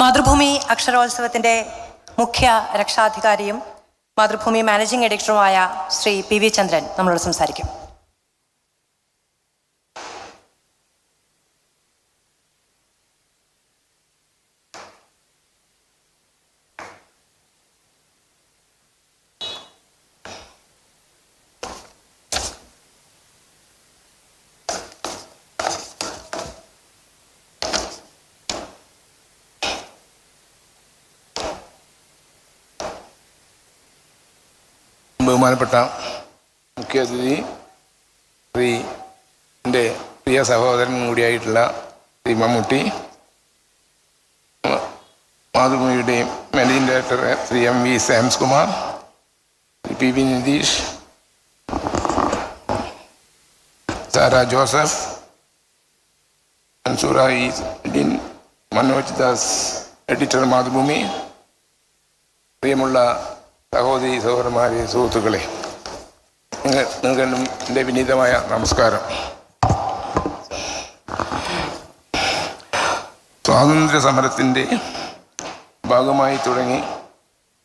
മാതൃഭൂമി അക്ഷരോത്സവത്തിന്റെ മുഖ്യ രക്ഷാധികാരിയും മാതൃഭൂമി മാനേജിംഗ് എഡിറ്ററുമായ ശ്രീ പി വി ചന്ദ്രൻ നമ്മളോട് സംസാരിക്കും. ബഹുമാനപ്പെട്ട മുഖ്യാതിഥി ശ്രീ എന്റെ പ്രിയ സഹോദരൻ കൂടിയായിട്ടുള്ള ശ്രീ മമ്മൂട്ടി മ- മാതൃഭൂമിയുടെ managing director Shri M V Sams Kumar Shri P V Nidheesh Sara Joseph Mansoora ഡിൻ മനോജ് ദാസ് എഡിറ്റർ മാതൃഭൂമി പ്രിയമുള്ള സഹോദരി സഹോദരന്മാരെ സുഹൃത്തുക്കളെ നിങ്ങൾ എന്റെ വിനീതമായ നമസ്കാരം. സ്വാതന്ത്ര്യ സമരത്തിന്റെ ഭാഗമായി തുടങ്ങി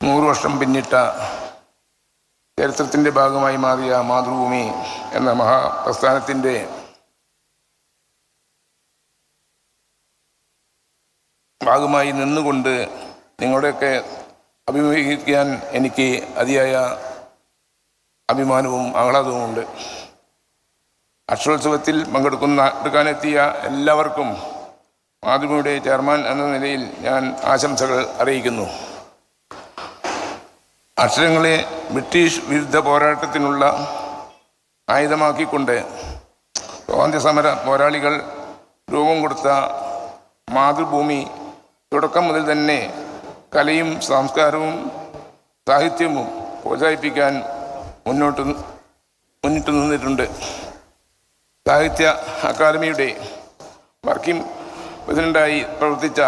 നൂറ് വർഷം പിന്നിട്ട ചരിത്രത്തിന്റെ ഭാഗമായി മാറിയ മാതൃഭൂമി എന്ന മഹാപ്രസ്ഥാനത്തിന്റെ ഭാഗമായി നിന്നുകൊണ്ട് നിങ്ങളുടെയൊക്കെ അഭിമുഖീകരിക്കാൻ എനിക്ക് അതിയായ അഭിമാനവും ആഹ്ലാദവുമുണ്ട്. അക്ഷരോത്സവത്തിൽ പങ്കെടുക്കുന്ന എടുക്കാനെത്തിയ എല്ലാവർക്കും മാധ്യമയുടെ ചെയർമാൻ എന്ന നിലയിൽ ഞാൻ ആശംസകൾ അറിയിക്കുന്നു. അക്ഷരങ്ങളെ ബ്രിട്ടീഷ് വിരുദ്ധ പോരാട്ടത്തിനുള്ള ആയുധമാക്കിക്കൊണ്ട് സ്വാതന്ത്ര്യ സമര പോരാളികൾ രൂപം കൊടുത്ത മാതൃഭൂമി തുടക്കം മുതൽ തന്നെ കലയും സംസ്കാരവും സാഹിത്യവും പ്രോത്സാഹിപ്പിക്കാൻ മുന്നോട്ട് മുന്നിട്ട് നിന്നിട്ടുണ്ട്. സാഹിത്യ അക്കാദമിയുടെ വർക്കിംഗ് പ്രസിഡന്റായി പ്രവർത്തിച്ച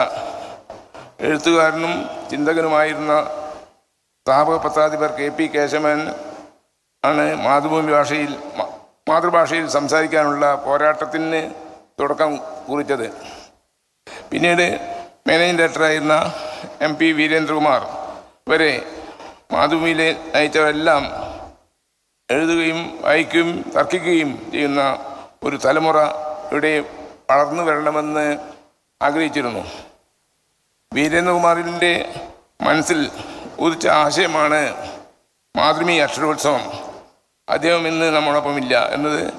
എഴുത്തുകാരനും ചിന്തകനുമായിരുന്ന സ്ഥാപക പത്രാധിപർ കെ പി കേശവൻ ആണ് മാതൃഭൂമി ഭാഷയിൽ മാതൃഭാഷയിൽ സംസാരിക്കാനുള്ള പോരാട്ടത്തിന് തുടക്കം കുറിച്ചത്. പിന്നീട് മാനേജിംഗ് ഡയറക്ടറായിരുന്ന എം പി വീരേന്ദ്രകുമാർ. വരെ മാതൃഭൂമിയിലെ നയിച്ചവരെല്ലാം എഴുതുകയും വായിക്കുകയും തർക്കിക്കുകയും ചെയ്യുന്ന ഒരു തലമുറ ഇവിടെ വളർന്നു വരണമെന്ന് ആഗ്രഹിച്ചിരുന്നു. വീരേന്ദ്രകുമാറിന്റെ മനസ്സിൽ ഉദിച്ച ആശയമാണ് മാതൃമി അക്ഷരോത്സവം. അദ്ദേഹം ഇന്ന് നമ്മോടൊപ്പമില്ല എന്നത്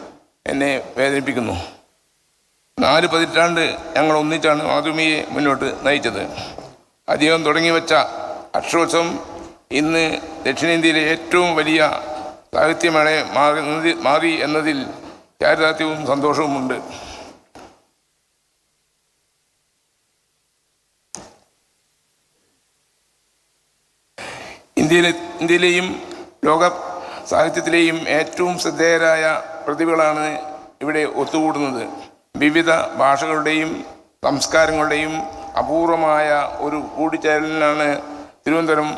എന്നെ വേദനിപ്പിക്കുന്നു. നാല് പതിറ്റാണ്ട് ഞങ്ങൾ ഒന്നിച്ചാണ് മാതൃമിയെ മുന്നോട്ട് നയിച്ചത്. അദ്ദേഹം തുടങ്ങി വെച്ച ഇന്ന് ദക്ഷിണേന്ത്യയിലെ ഏറ്റവും വലിയ സാഹിത്യമേള മാറി മാറി എന്നതിൽ ചാരിതാർത്ഥ്യവും സന്തോഷവുമുണ്ട് ഇന്ത്യയിലെ ഇന്ത്യയിലെയും ലോക സാഹിത്യത്തിലെയും ഏറ്റവും ശ്രദ്ധേയരായ പ്രതിഭകളാണ് ഇവിടെ ഒത്തുകൂടുന്നത്. വിവിധ ഭാഷകളുടെയും സംസ്കാരങ്ങളുടെയും അപൂർവമായ ഒരു കൂടിച്ചേരലിനാണ് തിരുവനന്തപുരം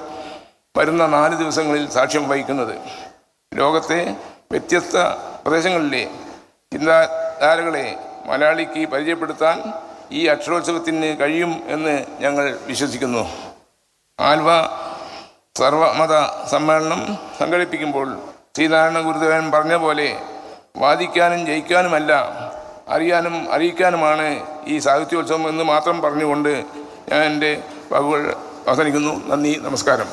വരുന്ന നാല് ദിവസങ്ങളിൽ സാക്ഷ്യം വഹിക്കുന്നത്. ലോകത്തെ വ്യത്യസ്ത പ്രദേശങ്ങളിലെ ചിന്താധാരകളെ മലയാളിക്ക് പരിചയപ്പെടുത്താൻ ഈ അക്ഷരോത്സവത്തിന് കഴിയും എന്ന് ഞങ്ങൾ വിശ്വസിക്കുന്നു. ആൽവ സർവമത സമ്മേളനം സംഘടിപ്പിക്കുമ്പോൾ ശ്രീനാരായണ ഗുരുദേവൻ പറഞ്ഞ പോലെ വാദിക്കാനും ജയിക്കാനുമല്ല അറിയാനും അറിയിക്കാനുമാണ് ഈ സാഹിത്യോത്സവം എന്ന് മാത്രം പറഞ്ഞുകൊണ്ട് ഞാൻ എന്റെ വാക്കുകൾ അവസാനിക്കുന്നു. നന്ദി നമസ്കാരം.